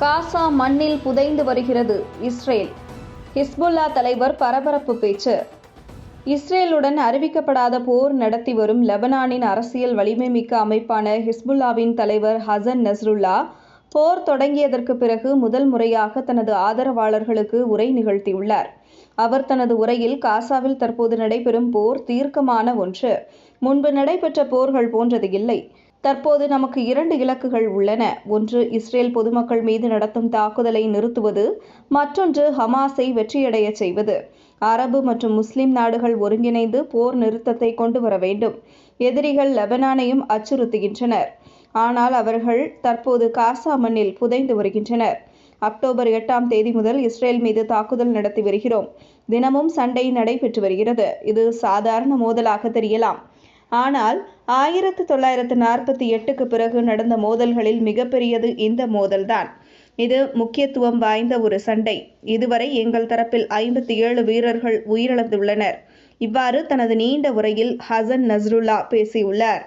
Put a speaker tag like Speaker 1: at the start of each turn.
Speaker 1: காசா மண்ணில் புதைந்து வருகிறது இஸ்ரேல். ஹிஸ்புல்லா தலைவர் பரபரப்பு பேச்சு. இஸ்ரேலுடன் அறிவிக்கப்படாத போர் நடத்தி வரும் லெபனானின் அரசியல் வலிமை மிக்க அமைப்பான ஹிஸ்புல்லாவின் தலைவர் ஹசன் நஸ்ருல்லா போர் தொடங்கியதற்கு பிறகு முதல் முறையாக தனது ஆதரவாளர்களுக்கு உரை நிகழ்த்தியுள்ளார். அவர் தனது உரையில் காசாவில் தற்போது நடைபெறும் போர் தீர்க்கமான ஒன்று. முன்பு நடைபெற்ற போர்கள் போன்றது இல்லை. தற்போது நமக்கு இரண்டு இலக்குகள் உள்ளன. ஒன்று இஸ்ரேல் பொதுமக்கள் மீது நடத்தும் தாக்குதலை நிறுத்துவது. மற்றொன்று ஹமாஸை வெற்றியடைய செய்வது. அரபு மற்றும் முஸ்லிம் நாடுகள் ஒருங்கிணைந்து போர் நிறுத்தத்தை கொண்டு வர வேண்டும். எதிரிகள் லெபனானையும் அச்சுறுத்துகின்றனர். ஆனால் அவர்கள் தற்போது காசா மண்ணில் புதைந்து வருகின்றனர். அக்டோபர் எட்டாம் தேதி முதல் இஸ்ரேல் மீது தாக்குதல் நடத்தி வருகிறோம். தினமும் சண்டை நடைபெற்று வருகிறது. இது சாதாரண மோதலாக தெரியலாம். ஆனால் ஆயிரத்து தொள்ளாயிரத்து நாற்பத்தி எட்டுக்கு பிறகு நடந்த மோதல்களில் மிகப்பெரியது இந்த மோதல்தான். இது முக்கியத்துவம் வாய்ந்த ஒரு சண்டை. இதுவரை எங்கள் தரப்பில் ஐம்பத்தி ஏழு வீரர்கள் உயிரிழந்துள்ளனர். இவ்வாறு தனது நீண்ட உரையில் ஹசன் நஸ்ருல்லா பேசியுள்ளார்.